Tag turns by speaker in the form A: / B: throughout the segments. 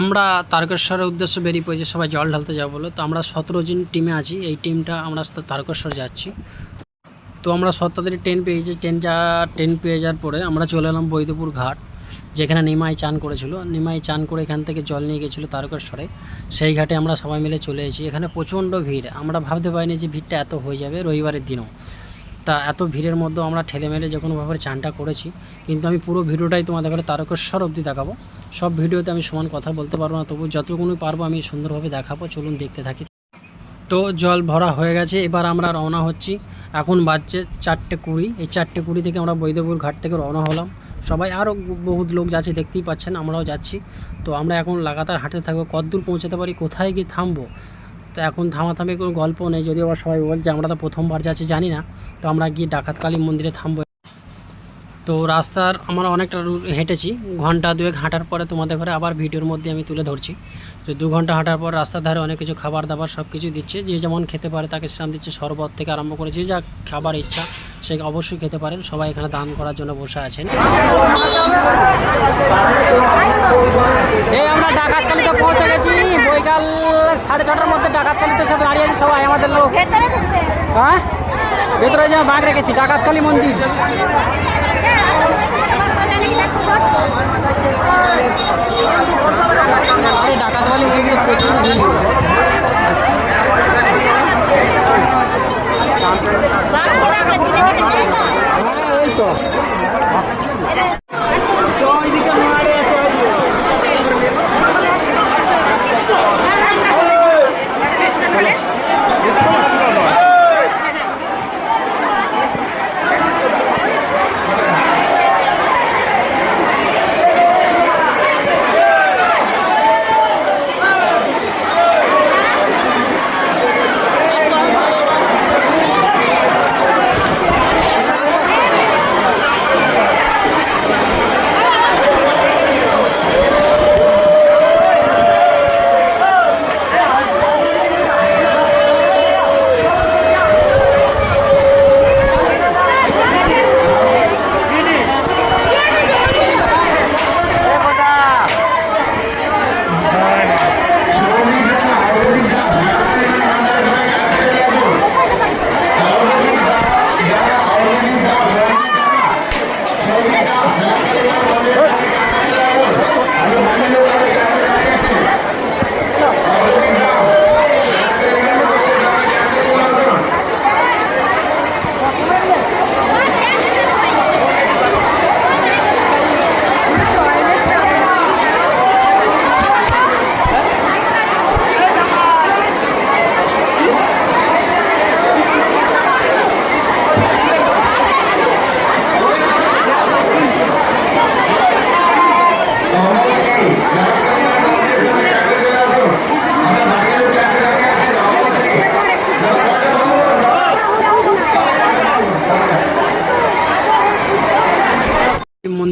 A: আমরা তারকেশ্বরের উদ্দেশ্যে বেরিয়ে পড়েছি সবাই জল ঢালতে যাব বলে। তো আমরা সতেরো জন টিমে আছি। এই টিমটা আমরা তারকেশ্বর যাচ্ছি। তো আমরা সত্তাদের ট্রেন পেয়েছি ট্রেন যা ট্রেন পেয়ে যাওয়ার পরে আমরা চলে এলাম বৈদপুর ঘাট, যেখানে নিমাই চান করেছিল। নিমাই চান করে এখান থেকে জল নিয়ে গেছিল তারকেশ্বরে। সেই ঘাটে আমরা সবাই মিলে চলে এসেছি। এখানে প্রচণ্ড ভিড়। আমরা ভাবতে পারিনি যে ভিড়টা এত হয়ে যাবে রবিবারের দিনও। তা এত ভিড়ের মধ্যেও আমরা ঠেলে মেলে যে কোনোভাবে চানটা করেছি। কিন্তু আমি পুরো ভিডিওটাই তোমাদের ঘরে তারকেশ্বর অবধি দেখাবো। সব ভিডিওতে আমি সমান কথা বলতে পারব না, তবু যতটুকুনি পারব আমি সুন্দরভাবে দেখাবো, চলুন দেখতে থাকি। তো জল ভরা হয়ে গেছে, এবার আমরা রওনা হচ্ছি। এখন বাজছে চারটে কুড়ি, এই চারটে কুড়ি থেকে আমরা বৈদ্যপুর ঘাট থেকে রওনা হলাম। সবাই আরও বহুত লোক যাচ্ছে, দেখতেই পাচ্ছেন, আমরাও যাচ্ছি। তো আমরা এখন লাগাতার হাঁটতে থাকব, কতদূর পৌঁছাতে পারি, কোথায় গিয়ে থামবো? তো এখন থামাথামি কোনো গল্প নেই, যদিও আবার সবাই বলছে আমরা তো প্রথমবার যাচ্ছি, জানি না। তো আমরা গিয়ে ডাকাতকালী মন্দিরে থামবো। তো রাস্তার আমরা অনেকটা হেঁটেছি, ঘণ্টা দুয়েক হাঁটার পরে তোমাদের ঘরে আবার ভিডিওর মধ্যে আমি তুলে ধরছি। তো দু ঘণ্টা হাঁটার পর রাস্তার ধারে অনেক কিছু খাবার দাবার সব কিছু দিচ্ছে, যে যেমন খেতে পারে তাকে সেরকম দিচ্ছে, শরবত থেকে আরম্ভ করে যে যা খাবার ইচ্ছা সে অবশ্যই খেতে পারেন। সবাই এখানে দান করার জন্য বসে আছেন। আমরা পৌঁছে গেছি, বৈকাল সাড়ে ছটার ডাকাতকালিতে সব দাঁড়িয়ে আছি সবাই আমাদের লোক
B: ভেতরে ঢুকছে
A: হ্যাঁ ভেতরে যা বাঘ রেখেছি ডাকাতকালী মন্দির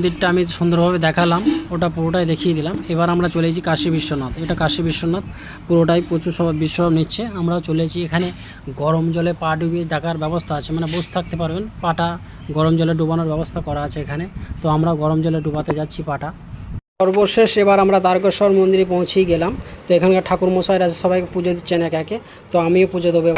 A: মন্দিরটা আমি সুন্দরভাবে দেখালাম, ওটা পুরোটাই দেখিয়ে দিলাম। এবার আমরা চলে এসেছি কাশী বিশ্বনাথ। এটা কাশী বিশ্বনাথ, পুরোটাই প্রচুর সব বিশ্রাম নিচ্ছে। আমরাও চলে এসেছি এখানে। গরম জলে পা ডুবিয়ে দেখার ব্যবস্থা আছে। মানে বসে থাকতে পারবেন, পাটা গরম জলে ডুবানোর ব্যবস্থা করা আছে এখানে। তো আমরা গরম জলে ডুবাতে যাচ্ছি পাটা। সর্বশেষ এবার আমরা দ্বারকেশ্বর মন্দিরে পৌঁছেই গেলাম। তো এখানকার ঠাকুর মশাইরা সবাইকে পুজো দিচ্ছেন এক একে। তো আমিও পুজো দেবো।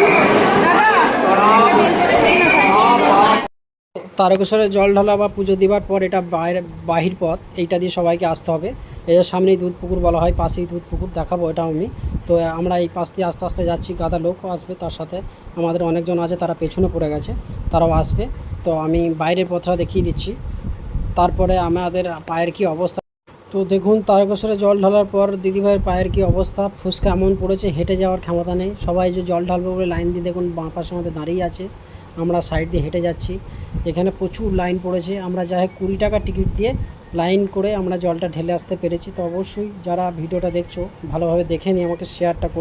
A: তারকেশ্বরে জল ঢালা বা পুজো দেওয়ার পর এটা বাইরে, বাহির পথ, এইটা দিয়ে সবাইকে আসতে হবে। এর সামনেই দুধ পুকুর বলা হয়, পাশেই দুধ পুকুর দেখাবো এটা আমি। তো আমরা এই পাশ দিয়ে আস্তে আস্তে যাচ্ছি, গাদা লোকও আসবে তার সাথে। আমাদের অনেকজন আছে, তারা পেছনে পড়ে গেছে, তারাও আসবে। তো আমি বাইরের পথটা দেখিয়ে দিচ্ছি। তারপরে আমাদের পায়ের কি অবস্থা? তো দেখুন, তারকেশ্বরে জল ঢালার পর দিদিভাইয়ের পায়ের কি অবস্থা? ফুসকা এমন পড়েছে, হেঁটে যাওয়ার ক্ষমতা নেই। সবাই যে জল ঢালবে বলে লাইন দিয়ে দেখুন, বাঁ পাশে আমাদের দাঁড়িয়ে আছে। আমরা সাইড দিয়ে হেঁটে যাচ্ছি। এখানে প্রচুর লাইন পড়েছে। আমরা যাই হোক কুড়ি টাকা টিকিট দিয়ে লাইন করে আমরা জলটা ঢেলে আসতে পেরেছি। তো অবশ্যই যারা ভিডিওটা দেখছ, ভালোভাবে দেখে নিয়ে আমাকে শেয়ারটা